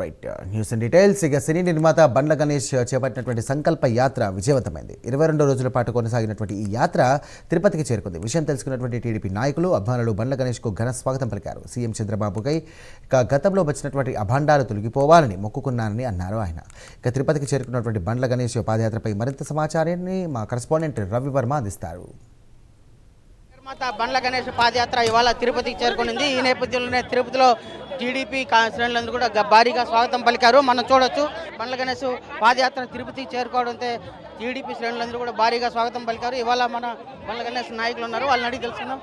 Right news and details ఇక సినీ నిర్మాత Bandla Ganesh uh, చేపట్టినటువంటి సంకల్ప యాత్ర విజయవంతమైంది. ఇరవై రెండు రోజుల పాటు కొనసాగినటువంటి ఈ యాత్ర తిరుపతికి చేరుకుంది. విషయం తెలుసుకున్నటువంటి టీడీపీ నాయకులు అభిమానులు బండ్ల గణేష్కు ఘన స్వాగతం పలికారు. సీఎం చంద్రబాబుకై ఇక గతంలో వచ్చినటువంటి అభాండాలు తొలగిపోవాలని మొక్కుకున్నారని అన్నారు ఆయన. ఇక తిరుపతికి చేరుకున్నటువంటి బండ్ల గణేష్ పాదయాత్రపై మరింత సమాచారాన్ని మా కరెస్పాండెంట్ రవి వర్మ అందిస్తారు. నిర్మాత బండ్ల గణేష్ పాదయాత్ర ఇవాళ తిరుపతికి చేరుకునింది. ఈ నేపథ్యంలోనే తిరుపతిలో టీడీపీ శ్రేణులందరూ కూడా భారీగా స్వాగతం పలికారు. మనం చూడొచ్చు బండ్ల గణేష్ పాదయాత్ర తిరుపతికి చేరుకోవడంతో టీడీపీ శ్రేణులందరూ కూడా భారీగా స్వాగతం పలికారు. ఇవాళ మన బండ్ల గణేష్ నాయకులు ఉన్నారు. వాళ్ళని అడిగి తెలుసుకుందాం.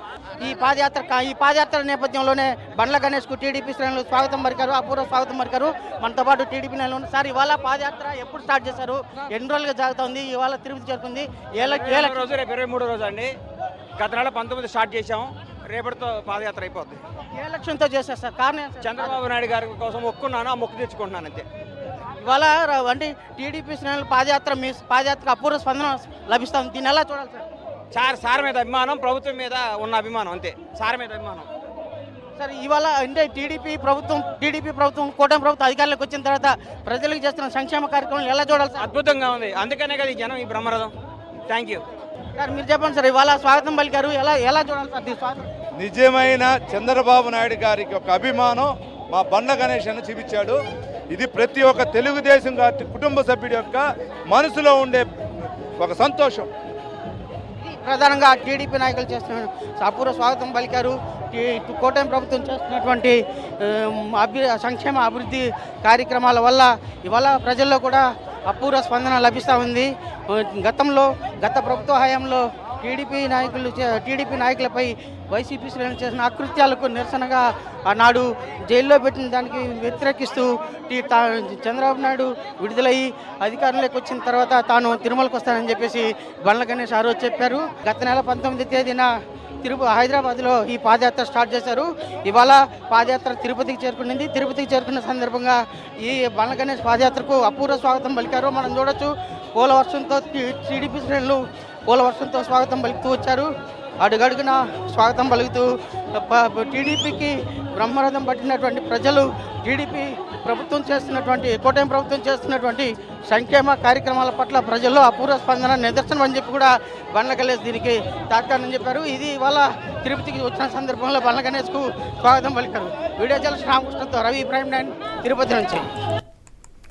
ఈ పాదయాత్ర ఈ పాదయాత్ర నేపథ్యంలోనే బండ్ల గణేష్కు టీడీపీ శ్రేణులు స్వాగతం పలికారు. అపూర్వ స్వాగతం పలికారు. మనతో పాటు టీడీపీ నాయకులు ఉన్నారు. సార్ ఇవాళ పాదయాత్ర ఎప్పుడు స్టార్ట్ చేశారు? ఎన్ని రోజులుగా జరుగుతుంది? ఇవాళ తిరుపతి చేరుకుంది. ఏళ్ళ రోజు రేపు ఇరవై మూడో రోజు అండి. గత నెల పంతొమ్మిది స్టార్ట్ చేశాం. రేపటితో పాదయాత్ర అయిపోద్ది. ఏ లక్ష్యంతో చేశారు సార్? కారణం? చంద్రబాబు నాయుడు గారి కోసం మొక్కున్నాను ఆ మొక్కు తెచ్చుకుంటున్నాను అంతే. ఇవాళ ర- అంటే టీడీపీ శ్రేణులు పాదయాత్ర మీ పాదయాత్రకు అపూర్వ స్పందన లభిస్తుంది దీన్ని ఎలా చూడాలి సార్? సార్ సార్ మీద అభిమానం ప్రభుత్వం మీద ఉన్న అభిమానం అంతే. సార్ మీద అభిమానం. సార్ ఇవాళ అంటే టీడీపీ ప్రభుత్వం టీడీపీ ప్రభుత్వం కూటమి ప్రభుత్వం అధికారంలోకి వచ్చిన తర్వాత ప్రజలకు చేస్తున్న సంక్షేమ కార్యక్రమాలు ఎలా చూడాలి సార్? అద్భుతంగా ఉంది. అందుకనే కదా ఈ జనం ఈ బ్రహ్మరథం. థ్యాంక్ యూ సార్ మీరు చెప్పండి సార్ ఇవాళ స్వాగతం పలికారు. ఎలా ఎలా చూడాలి సార్ ఈ స్వాగతం? నిజమైన చంద్రబాబు నాయుడు గారికి ఒక అభిమానం. మా బండ గణేష్ అని చూపించాడు. ఇది ప్రతి ఒక్క తెలుగుదేశం గారి కుటుంబ సభ్యుడి యొక్క మనసులో ఉండే ఒక సంతోషం. ప్రధానంగా టీడీపీ నాయకులు చేస్తున్న అపూర్వ స్వాగతం పలికారు. ఈ కూటమి ప్రభుత్వం చేస్తున్నటువంటి అభి సంక్షేమ అభివృద్ధి కార్యక్రమాల వల్ల ఇవాళ ప్రజల్లో కూడా అపూర్వ స్పందన లభిస్తూ ఉంది. గతంలో గత ప్రభుత్వ హయాంలో టీడీపీ నాయకులు టీడీపీ నాయకులపై వైసీపీ శ్రేణులు చేసిన అకృత్యాలకు నిరసనగా ఆనాడు జైల్లో పెట్టిన దానికి వ్యతిరేకిస్తూ టీ- చంద్రబాబు నాయుడు విడుదలయ్యి అధికారంలోకి వచ్చిన తర్వాత తాను తిరుమలకు వస్తానని చెప్పేసి బండ్ల గణేష్ ఆ రోజు చెప్పారు. గత నెల పంతొమ్మిది తేదీన తిరుప హైదరాబాద్లో ఈ పాదయాత్ర స్టార్ట్ చేశారు. ఇవాళ పాదయాత్ర తిరుపతికి చేరుకునింది తిరుపతికి చేరుకున్న సందర్భంగా ఈ బండ్ల గణేష్ పాదయాత్రకు అపూర్వ స్వాగతం పలికారు. మనం చూడొచ్చు పూల వర్షంతో టీడీపీ శ్రేణులు పూల వర్షంతో స్వాగతం పలుకుతూ వచ్చారు. అడుగడుగున స్వాగతం పలుకుతూ టీడీపీకి బ్రహ్మరథం పట్టినటువంటి ప్రజలు టీడీపీ ప్రభుత్వం చేస్తున్నటువంటి కూటమి ప్రభుత్వం చేస్తున్నటువంటి సంక్షేమ కార్యక్రమాల పట్ల ప్రజల్లో అపూర్వ స్పందన నిదర్శనం అని చెప్పి కూడా బండ్ల గణేష్ దీనికి తాత్కారం చెప్పారు. ఇది ఇవాళ తిరుపతికి వచ్చిన సందర్భంలో బండ్ల గణేష్కు స్వాగతం పలికారు. వీడియో జర్నలిస్ట్ శ్రామకృష్ణతో రవి ఇబ్రాహీం నాయన్ తిరుపతి నుంచి.